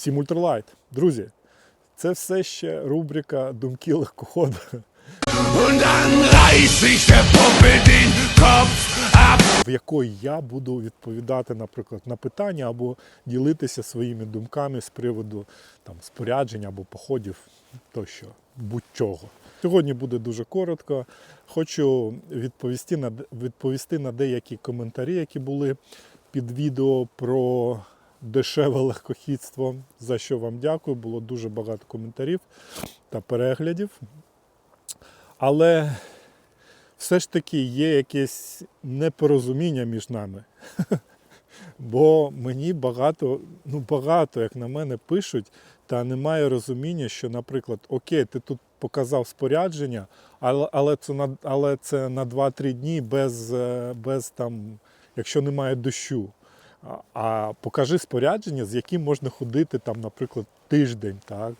Всім ультралайт. Друзі, це все ще рубрика Думки легкоходу. В якої я буду відповідати, наприклад, на питання або ділитися своїми думками з приводу там, спорядження або походів тощо, будь-чого. Сьогодні буде дуже коротко. Хочу відповісти на, відповісти на деякі коментарі, які були під відео про дешеве легкохідство, за що вам дякую. Було дуже багато коментарів та переглядів. Але все ж таки є якесь непорозуміння між нами. Бо мені багато, ну багато, як на мене, пишуть, та немає розуміння, що, наприклад, окей, ти тут показав спорядження, але, але, це, на, але це на 2-3 дні без, е, без там, якщо немає дощу. А, покажи спорядження, з яким можна ходити, там, наприклад, тиждень, так?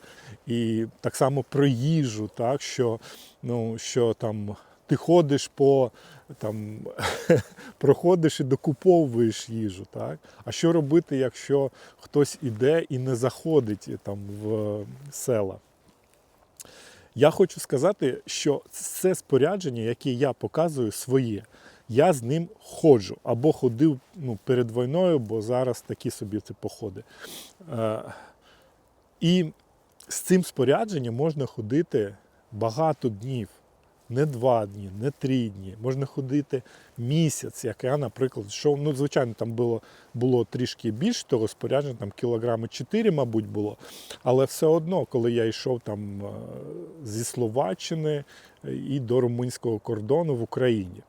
І так само про їжу, так? Що, ну, що там ти ходиш по там, проходиш і докуповуєш їжу. Так? А що робити, якщо хтось іде і не заходить там, в села? Я хочу сказати, що це спорядження, яке я показую своє, я з ним ходжу або ходив ну, перед війною, бо зараз такі собі це походи. Е, і з цим спорядженням можна ходити багато днів. Не два дні, не три дні. Можна ходити місяць, як я, наприклад, йшов. Ну, звичайно, там було, було трішки більше того спорядження, там кілограми 4, мабуть, було. Але все одно, коли я йшов там е, зі Словаччини е, і до румунського кордону в Україні,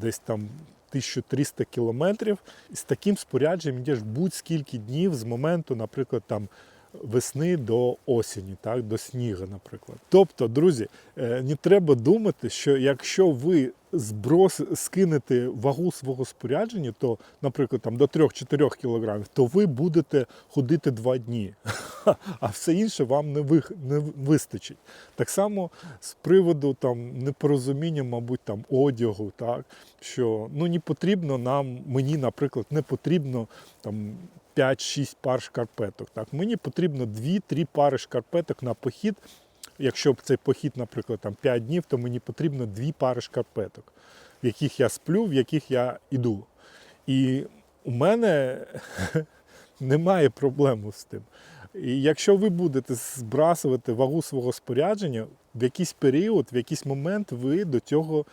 десь там 1300 кілометрів, з таким спорядженням йдеш будь-скільки днів з моменту, наприклад, там весни до осені, так, до снігу, наприклад. Тобто, друзі, е, не треба думати, що якщо ви зброс скинете вагу свого спорядження, то, наприклад, там до 3-4 кілограмів, то ви будете ходити два дні, а все інше вам не, ви, не вистачить. Так само з приводу там непорозуміння, мабуть, там одягу, так що ну не потрібно нам, мені, наприклад, не потрібно там 5-6 пар шкарпеток. Так, мені потрібно 2-3 пари шкарпеток на похід. Якщо цей похід, наприклад, там 5 днів, то мені потрібно 2 пари шкарпеток, в яких я сплю, в яких я йду. І у мене немає проблем з тим. І якщо ви будете збрасувати вагу свого спорядження, в якийсь період, в якийсь момент ви до цього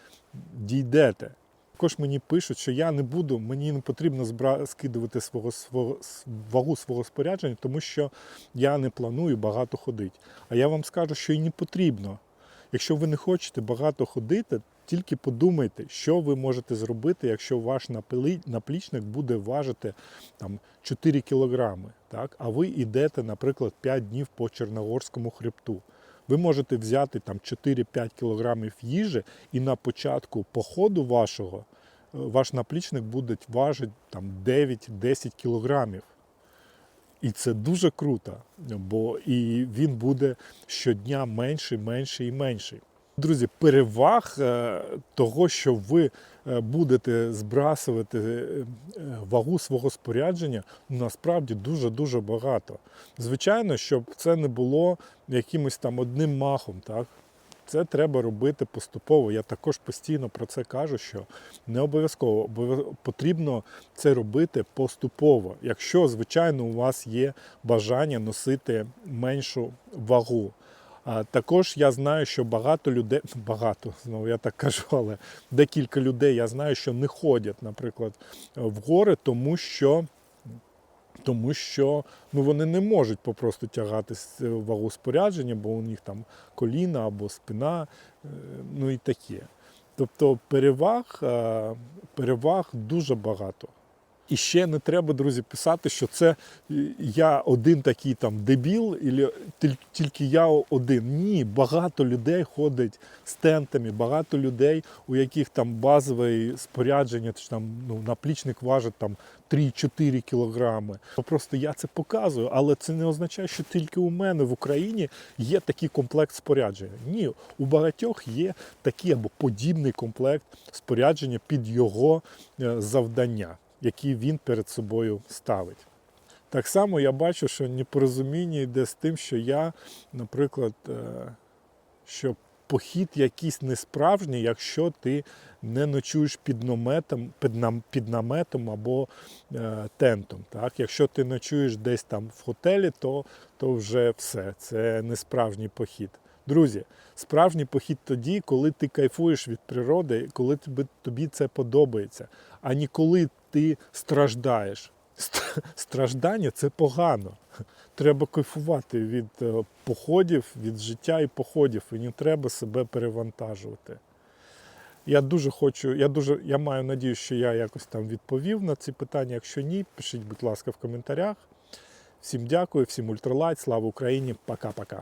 дійдете. Також мені пишуть, що я не буду, мені не потрібно збра... скидувати свого, свого вагу свого спорядження, тому що я не планую багато ходити. А я вам скажу, що і не потрібно. Якщо ви не хочете багато ходити, тільки подумайте, що ви можете зробити, якщо ваш наплічник буде важити там, 4 кілограми, так? а ви йдете, наприклад, 5 днів по Чорногорському хребту. Ви можете взяти там 4-5 кілограмів їжі, і на початку походу вашого е, ваш наплічник буде важити там 9-10 кілограмів. І це дуже круто, бо і він буде щодня менший, менший і менший. Друзі, переваг е, того, що ви е, будете збрасувати е, вагу свого спорядження, ну, насправді дуже-дуже багато. Звичайно, щоб це не було якимось там одним махом, так? Це треба робити поступово. Я також постійно про це кажу, що не обов'язково потрібно це робити поступово. Якщо, звичайно, у вас є бажання носити меншу вагу. А також я знаю, що багато людей, багато знову я так кажу, але декілька людей я знаю, що не ходять, наприклад, в гори, тому що тому що ну, вони не можуть попросту тягати вагу спорядження, бо у них там коліна або спина, е, ну і таке. Тобто переваг, е, переваг дуже багато. І ще не треба, друзі, писати, що це е, я один такий там дебіл, тіль- тільки я один. Ні, багато людей ходить з тентами, багато людей, у яких там базове спорядження, чи там ну, наплічник важить там 3-4 кілограми. Ну, Просто я це показую, але це не означає, що тільки у мене в Україні є такий комплект спорядження. Ні, у багатьох є такий або подібний комплект спорядження під його е, завдання, які він перед собою ставить. Так само я бачу, що непорозуміння йде з тим, що я, наприклад, е, що похід якийсь несправжній, якщо ти не ночуєш під наметом, під, нам, під наметом або е, тентом. Так? Якщо ти ночуєш десь там в готелі, то, то вже все. Це не справжній похід. Друзі, справжній похід тоді, коли ти кайфуєш від природи, коли тобі, це подобається, а не ти страждаєш. Страждання це погано. Треба кайфувати від е, походів, від життя і походів, і не треба себе перевантажувати. Я дуже хочу, я дуже я маю надію, що я якось там відповів на ці питання. Якщо ні, пишіть, будь ласка, в коментарях. Всім дякую, всім ультралайт, слава Україні, пока-пока.